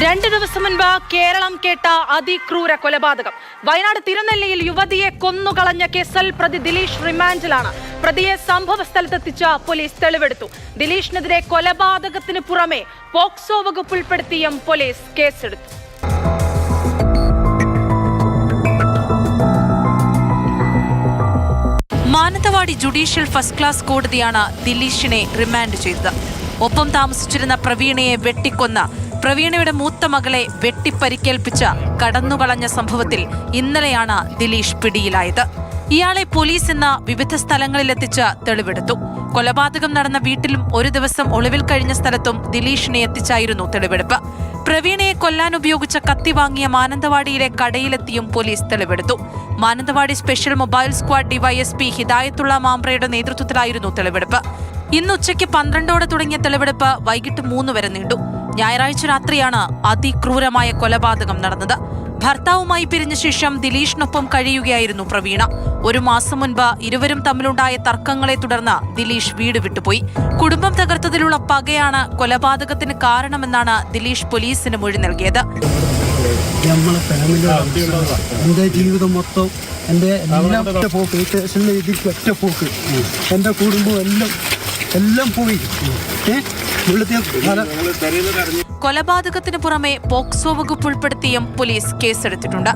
രണ്ട് ദിവസം മുൻപ് കേരളം കേട്ട അതിക്രൂര കൊലപാതകം. വയനാട് തിരുനെല്ലിയിൽ യുവതിയെ കൊന്നുകളഞ്ഞ കേസിൽ പ്രതി ദിലീഷ് റിമാൻഡിലാണ്. പ്രതിയെ സംഭവ സ്ഥലത്തെത്തിച്ച പോലീസ് തെളിവെടുത്തു. ദിലീഷിനെതിരെ കൊലപാതകത്തിന് പുറമെ പോക്സോ വകുപ്പ് ഉൾപ്പെടുത്തിയും പോലീസ് കേസെടുത്തു. മാനന്തവാടി ജുഡീഷ്യൽ ഫസ്റ്റ് ക്ലാസ് കോടതിയാണ് ദിലീഷിനെ റിമാൻഡ് ചെയ്തത്. ഒപ്പം താമസിച്ചിരുന്ന പ്രവീണയെ വെട്ടിക്കൊന്ന പ്രവീണയുടെ മൂത്ത മകളെ വെട്ടിപ്പരിക്കേൽപ്പിച്ച കടന്നുകളഞ്ഞ സംഭവത്തിൽ ഇന്നലെയാണ് ദിലീഷ് പിടിയിലായത്. ഇയാളെ പോലീസ് ഇന്ന് വിവിധ സ്ഥലങ്ങളിലെത്തിച്ച് തെളിവെടുത്തു. കൊലപാതകം നടന്ന വീട്ടിലും ഒരു ദിവസം ഒളിവിൽ കഴിഞ്ഞ സ്ഥലത്തും ദിലീഷിനെ എത്തിച്ചായിരുന്നു തെളിവെടുപ്പ്. പ്രവീണയെ കൊല്ലാൻ ഉപയോഗിച്ച കത്തി വാങ്ങിയ മാനന്തവാടിയിലെ കടയിലെത്തിയും police തെളിവെടുത്തു. Mananthavady special mobile squad DYSP Hidayathulla മാമ്പ്രയുടെ നേതൃത്വത്തിലായിരുന്നു തെളിവെടുപ്പ്. ഇന്ന് ഉച്ചയ്ക്ക് പന്ത്രണ്ടോടെ തുടങ്ങിയ തെളിവെടുപ്പ് വൈകിട്ട് മൂന്ന് വരെ നീണ്ടു. ഞായറാഴ്ച രാത്രിയാണ് അതിക്രൂരമായ കൊലപാതകം നടന്നത്. ഭർത്താവുമായി പിരിഞ്ഞ ശേഷം ദിലീഷിനൊപ്പം കഴിയുകയായിരുന്നു പ്രവീണ. ഒരു മാസം മുൻപ് ഇരുവരും തമ്മിലുണ്ടായ തർക്കങ്ങളെ തുടർന്ന് ദിലീഷ് വീട് വിട്ടുപോയി. കുടുംബം തകർത്തതിലുള്ള പകയാണ് കൊലപാതകത്തിന് കാരണമെന്നാണ് ദിലീഷ് പോലീസിന് മൊഴി നൽകിയത്. നമ്മളെ ഫാമിലി എന്റെ ജീവിതം മൊത്തം എന്റെ എല്ലാം ഒറ്റ പോക്ക്. ഈ സ്റ്റേഷനിൽ ഇതിൽ ഒറ്റ പോക്ക്. എന്റെ കുടുംബം എല്ലാം എല്ലാം പോയി. കൊലപാതകത്തിന് പുറമെ പോക്സോ വകുപ്പ് ഉൾപ്പെടുത്തിയും പോലീസ് കേസെടുത്തിട്ടുണ്ട്.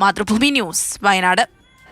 മാതൃഭൂമി ന്യൂസ് വയനാട്.